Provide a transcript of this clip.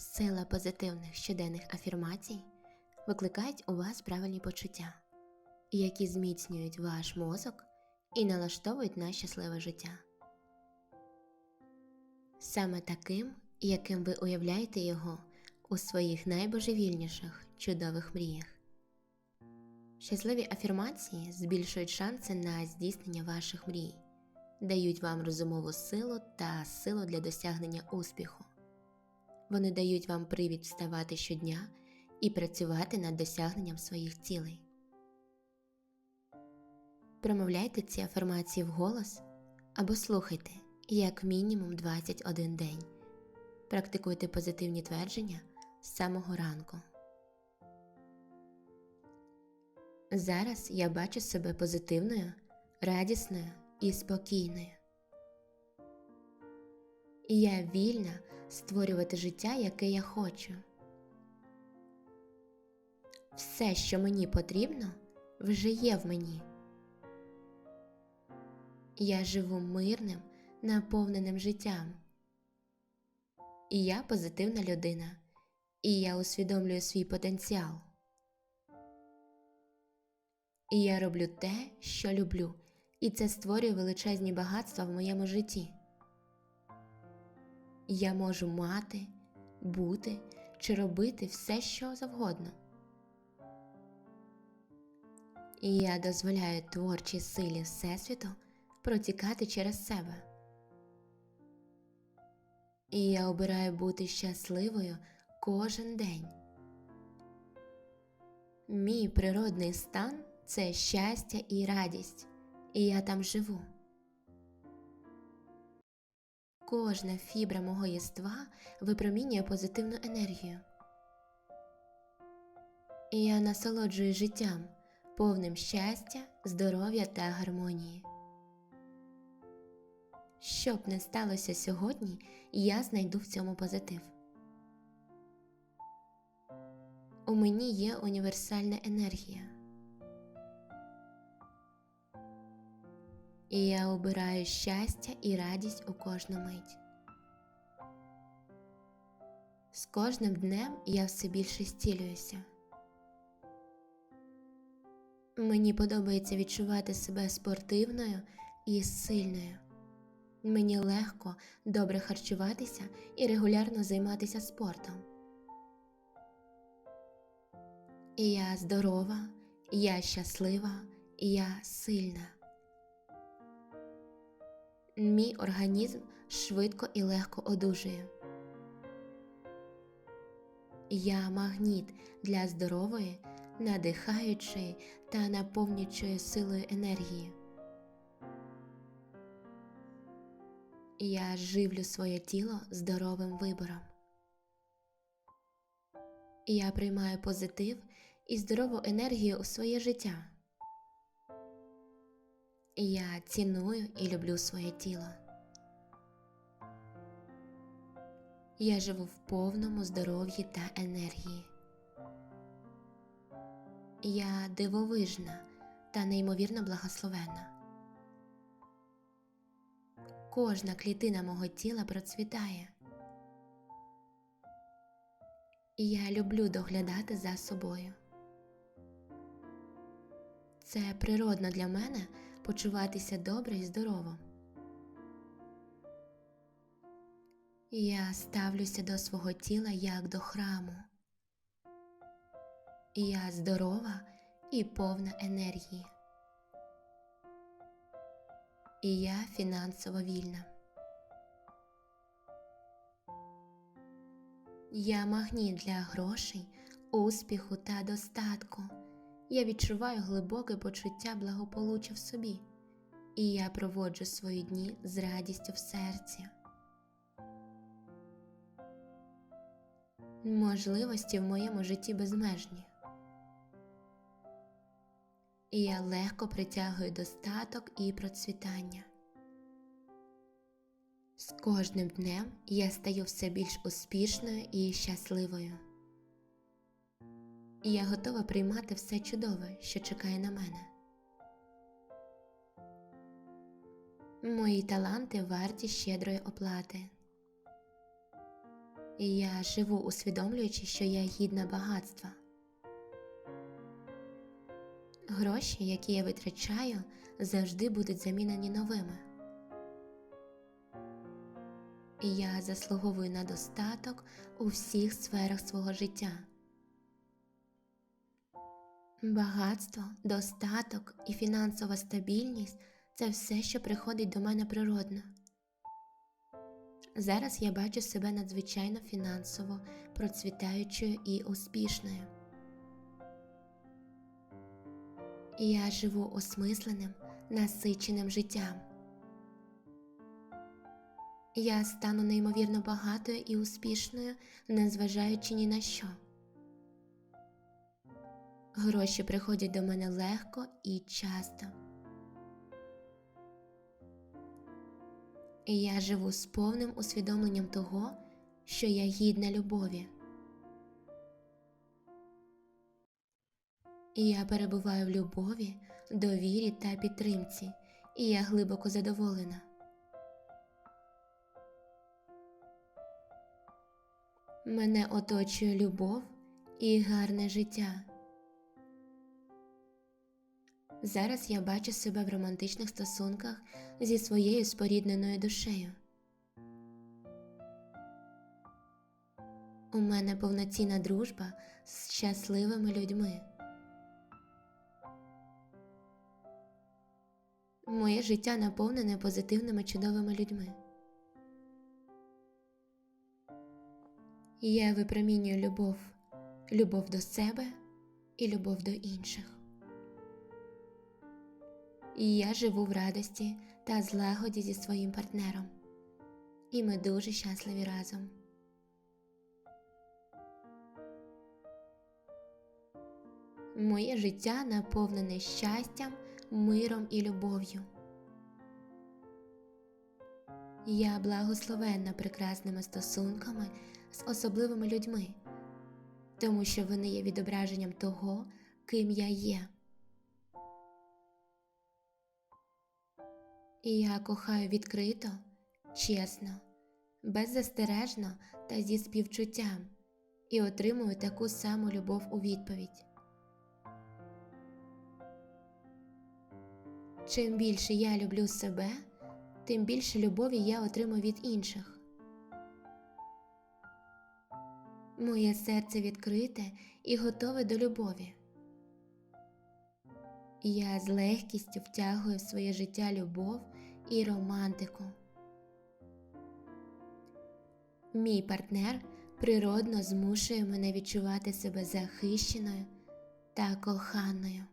Сила позитивних щоденних афірмацій викликають у вас правильні почуття, які зміцнюють ваш мозок і налаштовують на щасливе життя. Саме таким, яким ви уявляєте його у своїх найбожевільніших чудових мріях. Щасливі афірмації збільшують шанси на здійснення ваших мрій, дають вам розумову силу та силу для досягнення успіху. Вони дають вам привід вставати щодня і працювати над досягненням своїх цілей. Промовляйте ці афірмації вголос або слухайте як мінімум 21 день. Практикуйте позитивні твердження з самого ранку. Зараз я бачу себе позитивною, радісною і спокійною. Я вільна створювати життя, яке я хочу. Все, що мені потрібно, вже є в мені. Я живу мирним, наповненим життям. І я позитивна людина, і я усвідомлюю свій потенціал. І я роблю те, що люблю, і це створює величезні багатства в моєму житті. Я можу мати, бути чи робити все, що завгодно. І я дозволяю творчій силі Всесвіту протікати через себе. І я обираю бути щасливою кожен день. Мій природний стан це щастя і радість, і я там живу. Кожна фібра мого єства випромінює позитивну енергію. І я насолоджую життям, повним щастя, здоров'я та гармонії. Що б не сталося сьогодні, я знайду в цьому позитив. У мені є універсальна енергія. І я обираю щастя і радість у кожну мить. З кожним днем я все більше зцілююся. Мені подобається відчувати себе спортивною і сильною. Мені легко добре харчуватися і регулярно займатися спортом. Я здорова, я щаслива, я сильна. Мій організм швидко і легко одужує. Я магніт для здорової, надихаючої та наповнюючої силою енергії. Я живлю своє тіло здоровим вибором. Я приймаю позитив і здорову енергію у своє життя. Я ціную і люблю своє тіло. Я живу в повному здоров'ї та енергії. Я дивовижна та неймовірно благословена. Кожна клітина мого тіла процвітає. Я люблю доглядати за собою. Це природно для мене почуватися добре і здорово. Я ставлюся до свого тіла як до храму. Я здорова і повна енергії. І я фінансово вільна. Я магніт для грошей, успіху та достатку. Я відчуваю глибоке почуття благополуччя в собі, і я проводжу свої дні з радістю в серці. Можливості в моєму житті безмежні. І я легко притягую достаток і процвітання. З кожним днем я стаю все більш успішною і щасливою. І я готова приймати все чудове, що чекає на мене. Мої таланти варті щедрої оплати. Я живу усвідомлюючи, що я гідна багатства. Гроші, які я витрачаю, завжди будуть замінені новими. Я заслуговую на достаток у всіх сферах свого життя. Багатство, достаток і фінансова стабільність це все, що приходить до мене природно. Зараз я бачу себе надзвичайно фінансово процвітаючою і успішною. Я живу осмисленим, насиченим життям. Я стану неймовірно багатою і успішною, незважаючи ні на що. Гроші приходять до мене легко і часто. І я живу з повним усвідомленням того, що я гідна любові. І я перебуваю в любові, довірі та підтримці, і я глибоко задоволена. Мене оточує любов і гарне життя. Зараз я бачу себе в романтичних стосунках зі своєю спорідненою душею. У мене повноцінна дружба з щасливими людьми. Моє життя наповнене позитивними чудовими людьми. Я випромінюю любов, любов до себе і любов до інших. І я живу в радості та злагоді зі своїм партнером. І ми дуже щасливі разом. Моє життя наповнене щастям, миром і любов'ю. Я благословенна прекрасними стосунками з особливими людьми, тому що вони є відображенням того, ким я є. І я кохаю відкрито, чесно, беззастережно та зі співчуттям і отримую таку саму любов у відповідь. Чим більше я люблю себе, тим більше любові я отримую від інших. Моє серце відкрите і готове до любові. Я з легкістю втягую в своє життя любов і романтику. Мій партнер природно змушує мене відчувати себе захищеною та коханою.